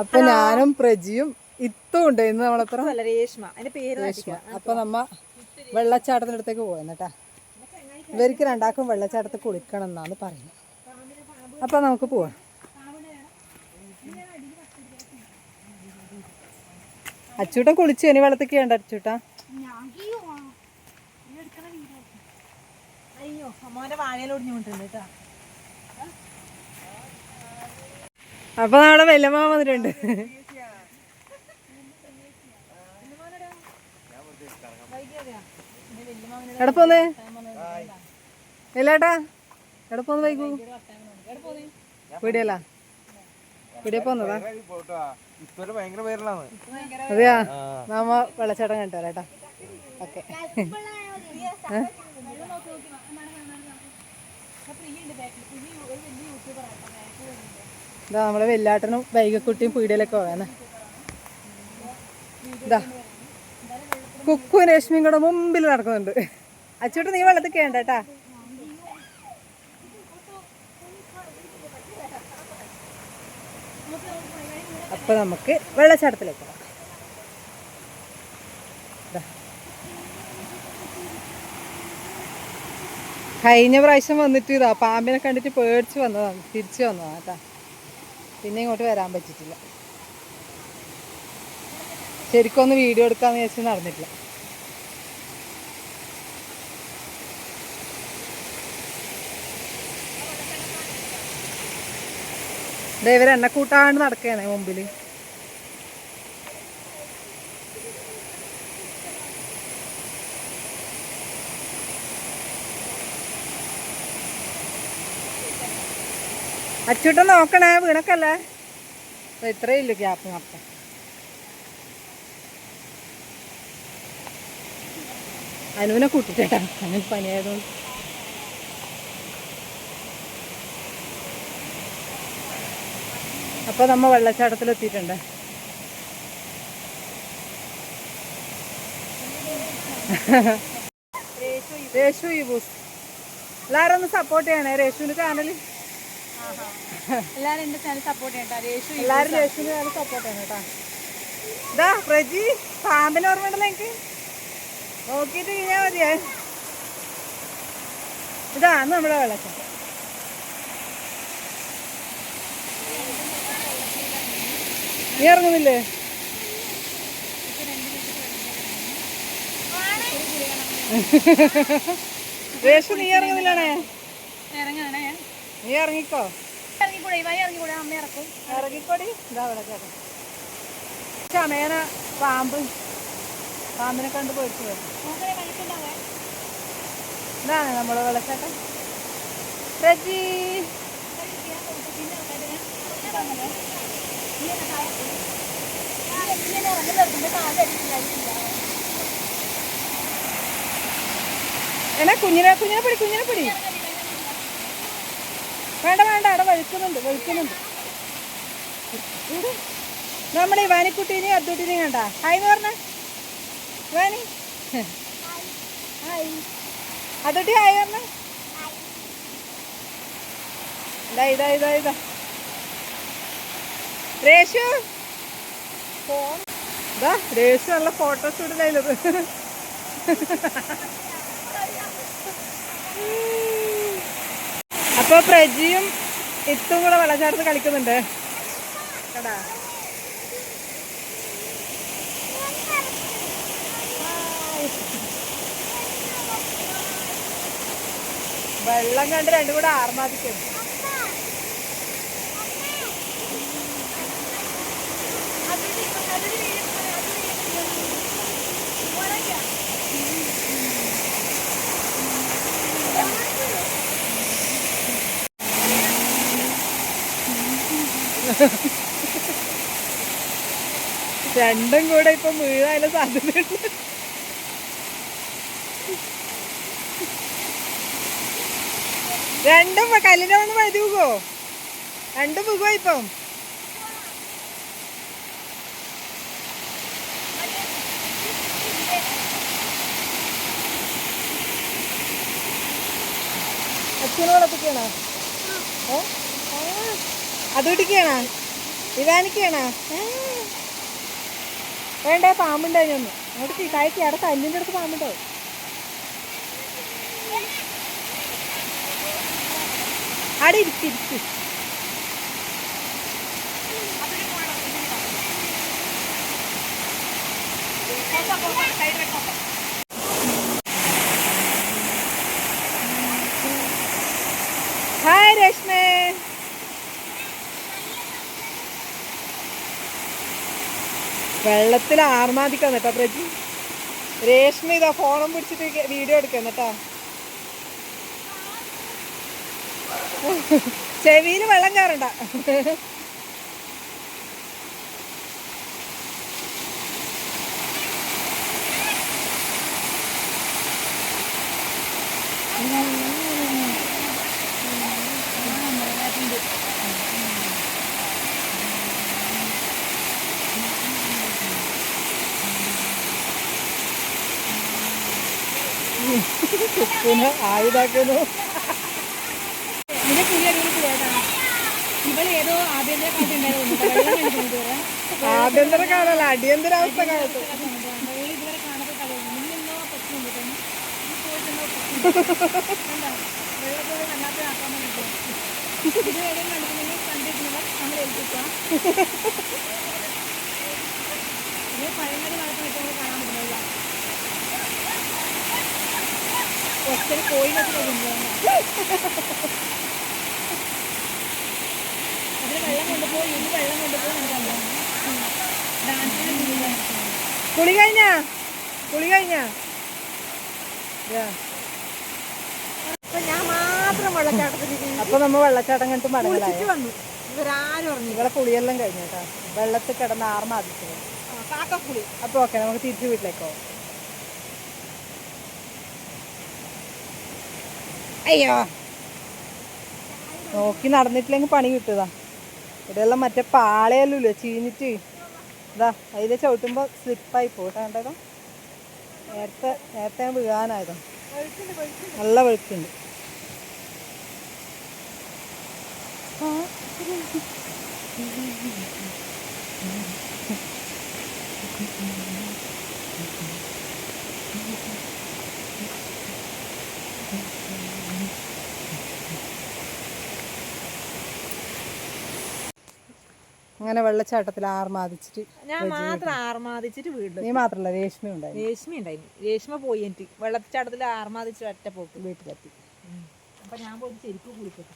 അപ്പൊ ഞാനും പ്രജിയും ഇത്തും ഉണ്ട്. ഇന്ന് നമ്മളത്ര അപ്പൊ നമ്മ വെള്ളച്ചാട്ടത്തിന്റെ അടുത്തേക്ക് പോയെന്ന് ഇവർക്ക് രണ്ടാക്കും വെള്ളച്ചാട്ടത്തിൽ കുളിക്കണം എന്നാണ് പറയുന്നത്. അപ്പൊ നമുക്ക് പോവാം. അച്ചൂട്ടൻ കുളിച്ചു ഇനി വെള്ളത്തേക്ക് വേണ്ട അച്ചൂട്ടാ. അയ്യോ അമ്മോന്റെ വാഴയിൽ ഒടിഞ്ഞുകൊണ്ടിട്ടുണ്ട് കേട്ടോ. അപ്പൊ നാളെ വെല്ലമ്മ വന്നിട്ടുണ്ട്. എവിടെ ഇല്ലാട്ടാ ഇല്ലേട്ടാ എവിടെ പോന്ന് വൈകൂ? പീടിയല്ല അതെയാ? നമ്മ വെള്ളച്ചാട്ടം കണ്ടു ഓക്കെ. ഓക്കെ ഇതാ നമ്മളെ വെല്ലാട്ടനും വൈകക്കുട്ടിയും പീടിയിലൊക്കെ പോകാന്ന് ഇതാ. കുക്കും രശ്മിയും കൂടെ മുമ്പിൽ നടക്കുന്നുണ്ട്. അച്ചോട്ട് നീ വെള്ളത്തിൽ കേണ്ട കേട്ടാ. അപ്പൊ നമുക്ക് വെള്ളച്ചാട്ടത്തിലേക്ക്. കഴിഞ്ഞ പ്രാവശ്യം വന്നിട്ട് ഇതാ പാമ്പിനെ കണ്ടിട്ട് പേടിച്ച് വന്നതാണ് തിരിച്ചു വന്നതാണ് കേട്ടാ. പിന്നെ ഇങ്ങോട്ട് വരാൻ പറ്റിയിട്ടില്ല. ശരിക്കും ഒന്ന് വീഡിയോ എടുക്കാന്ന് വിചാരിച്ച് നടന്നിട്ടില്ല. ദേ ഇവർ എന്നെ കൂട്ടാണ്ട് നടക്കുകയാണ് മുമ്പിൽ അച്ചൂട്ടൻ നോക്കണേ വീണക്കല്ലേ? ഇത്രയേ ഇല്ലു ഗ്യാപ്പ് നടത്താം അനുവിനെ കൂട്ടിട്ടേട്ടാ അങ്ങനെ പനിയായതുകൊണ്ട്. അപ്പൊ നമ്മ വെള്ളച്ചാട്ടത്തിലെത്തിയിട്ടുണ്ട്. രേഷു ഈ ബൂസ് ഒന്ന് സപ്പോർട്ട് ചെയ്യണേ രേഷുവിന് ചാനൽ എന്റെ ചാനൽ സപ്പോർട്ട് ചെയ്യണ്ട. രേഷു എല്ലാരും രേഷുവിന് ചാനൽ സപ്പോർട്ട് ചെയ്യണം കേട്ടാ. ഇതാ പ്രജി പാമ്പിന് ഓർമ്മയുണ്ടല്ലോ എനിക്ക് നോക്കിയിട്ട് കഴിഞ്ഞാൽ മതിയേ. ഇതാണ് നമ്മുടെ വെള്ളച്ചാട്ടം. നീ ഇറങ്ങുന്നില്ലേ? രേഷു നീ ഇറങ്ങുന്നില്ലാണേ? ഇറങ്ങണേ നീ ഇറങ്ങിക്കോ. ഇറങ്ങിക്കൂടെ? ഇവായി ഇറങ്ങിക്കൂടെ? അമ്മ ഇറക്കും. ഇറങ്ങിക്കോടി. ഇതാ വെള്ളച്ചാട്ടം ചമേന പാമ്പ്. പാമ്പിനെ കണ്ട് പോയിട്ട് വരും ഇതാണ് നമ്മുടെ വെള്ളച്ചാട്ടം. രജി എന്നാ കുഞ്ഞിനെ കുഞ്ഞിനെ പിടി കുഞ്ഞിനെ പിടി. വേണ്ട വേണ്ട അവിടെ വഴുക്കുന്നുണ്ട് വഴുക്കുന്നുണ്ട്. നമ്മുടെ ഈ വാനിക്കുട്ടീനെയും അദ്ദൂട്ടിനെയും കണ്ട? ഹായ് എന്ന് പറഞ്ഞ. വാനി? ഹായ് അദ്ദൂട്ടി ഹായ് പറഞ്ഞ. ഇതാ ഇതാ ഇതാ ഇതാ. രേഷു? ഇതാ രേഷു നല്ല ഫോട്ടോഷൂട്ടിലായത് അപ്പൊ പ്രജിയും ഇത്തും കൂടെ വെള്ളച്ചാട്ടത്ത് കളിക്കുന്നുണ്ട്. കടാ. വെള്ളം കണ്ട് രണ്ടും കൂടെ ആർമാദിക്കുന്നു. രണ്ടും കൂടെ ഇപ്പൊ വീഴാനുള്ള സാധ്യതയുണ്ട്. രണ്ടും കല്ലിന്റെ വന്ന് രണ്ടും പോകുവോ ഇപ്പം. അച്ഛനോടൊപ്പിക്കണോ ഓ അത് ഇടിക്കണോ വേണ്ട പാമ്പുണ്ടോ പാമ്പുണ്ടായിരുന്നു അങ്ങോട്ട് കയറ്റി അവിടെ കല്ലിന്റെ അടുത്ത് പാമ്പുണ്ടോ? അവിടെ ഇരിക്ക് Thank ഹായ് വെള്ളത്തിൽ ആർമാദിക്കാന്ന് കേട്ടോ പ്രജി രേഷ്മ ഇതാ ഫോണും പിടിച്ചിട്ട് വീഡിയോ എടുക്കാൻ കേട്ടോ. ചെവിയിൽ വെള്ളം കയറണ്ട. പിന്നെ ആയുധാക്കുന്നു ആഭ്യന്തര കാലല്ല അടിയന്തരാവസ്ഥ കാലത്ത്. വെള്ളം ഇതുവരെ കാണാത്ത കഥയാണ് നിന്നെന്നോ പ്രശ്നം കോയിലൊക്കെ കൊണ്ടുപോകുന്ന അതിന് വെള്ളം കൊണ്ടുപോയി ഇന്ന് വെള്ളം കൊണ്ടുപോയി നമുക്ക് ഡാൻസിന് കുളി കഴിഞ്ഞാ? കുളി കഴിഞ്ഞാ? അപ്പൊ ഞാൻ മാത്രം വെള്ളച്ചാട്ടത്തിൽ അപ്പൊ നമ്മ വെള്ളച്ചാട്ടം കണ്ടിട്ട് മടങ്ങലായി വന്നു. ഇവരാരും പറഞ്ഞു നിങ്ങളെ കുളിയെല്ലാം കഴിഞ്ഞു കേട്ടോ. വെള്ളത്തിൽ കിടന്ന് ആർമാദിച്ചത് അപ്പൊ ഓക്കെ നമുക്ക് തിരിച്ചു വീട്ടിലേക്കോ അയ്യോ. നോക്കി നടന്നിട്ടില്ലെങ്കിൽ പണി കിട്ടുതാ. ഇവിടെയെല്ലാം മറ്റേ പാളയല്ലോ ചീഞ്ഞിട്ട്. ഇതാ അതിൽ ചവിട്ടുമ്പോൾ സ്ലിപ്പായി പോട്ടെ കണ്ടോ നേരത്തെ നേരത്തെ വീഴാനായതോ. നല്ല വെളുക്കുണ്ട്. അങ്ങനെ വെള്ളച്ചാട്ടത്തിൽ ആർമാദിച്ചിട്ട് ഞാൻ മാത്രം ആർമാദിച്ചിട്ട് വീട്ടിൽ നീ മാത്രല്ല രേഷ്മ ഉണ്ടായി രേഷ്മ ഉണ്ടായി രേഷ്മ പോയി എനിക്ക്. വെള്ളച്ചാട്ടത്തിൽ ആർമാദിച്ച് ഒറ്റ പോക്ക്. വീട്ടിലെത്തി. അപ്പൊ ഞാൻ പോയി ശരിക്കും കുളിക്കട്ടെ